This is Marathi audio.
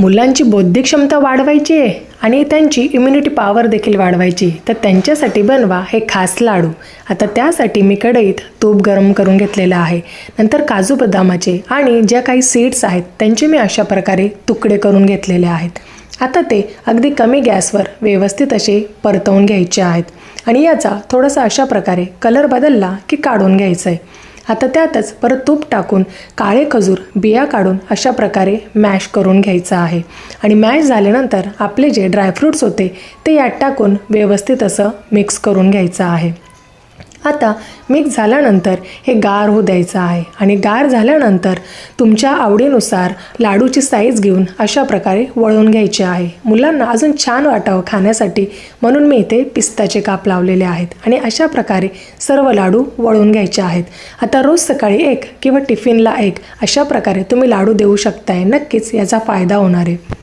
मुलांची बौद्धिक क्षमता वाढवायची आहे आणि त्यांची इम्युनिटी पॉवर देखील वाढवायची तर त्यांच्यासाठी बनवा हे खास लाडू. आता त्यासाठी मी कढईत तूप गरम करून घेतलेलं आहे. नंतर काजू बदामाचे आणि ज्या काही सीड्स आहेत त्यांचे मी अशा प्रकारे तुकडे करून घेतलेले आहेत. आता ते अगदी कमी गॅसवर व्यवस्थित असे परतवून घ्यायचे आहेत. आणि याचा थोडासा अशा प्रकारे कलर बदलला की काढून घ्यायचं आहे आता त्यातच परत तूप टाकून काळे खजूर बिया काढून अशा प्रकारे मॅश करून घ्यायचं आहे. आणि मॅश झाल्यानंतर आपले जे ड्रायफ्रूट्स होते ते यात टाकून व्यवस्थित असं मिक्स करून घ्यायचं आहे. आता मिक्स झाल्यानंतर हे गार होऊ द्यायचं आहे. आणि गार झाल्यानंतर तुमच्या आवडीनुसार लाडूची साईज घेऊन अशा प्रकारे वळवून घ्यायचे आहे. मुलांना अजून छान वाटावं खाण्यासाठी म्हणून मी इथे पिस्ताचे काप लावलेले आहेत. आणि अशा प्रकारे सर्व लाडू वळवून घ्यायचे आहेत. आता रोज सकाळी एक किंवा टिफिनला एक अशा प्रकारे तुम्ही लाडू देऊ शकताय. नक्कीच याचा फायदा होणार आहे.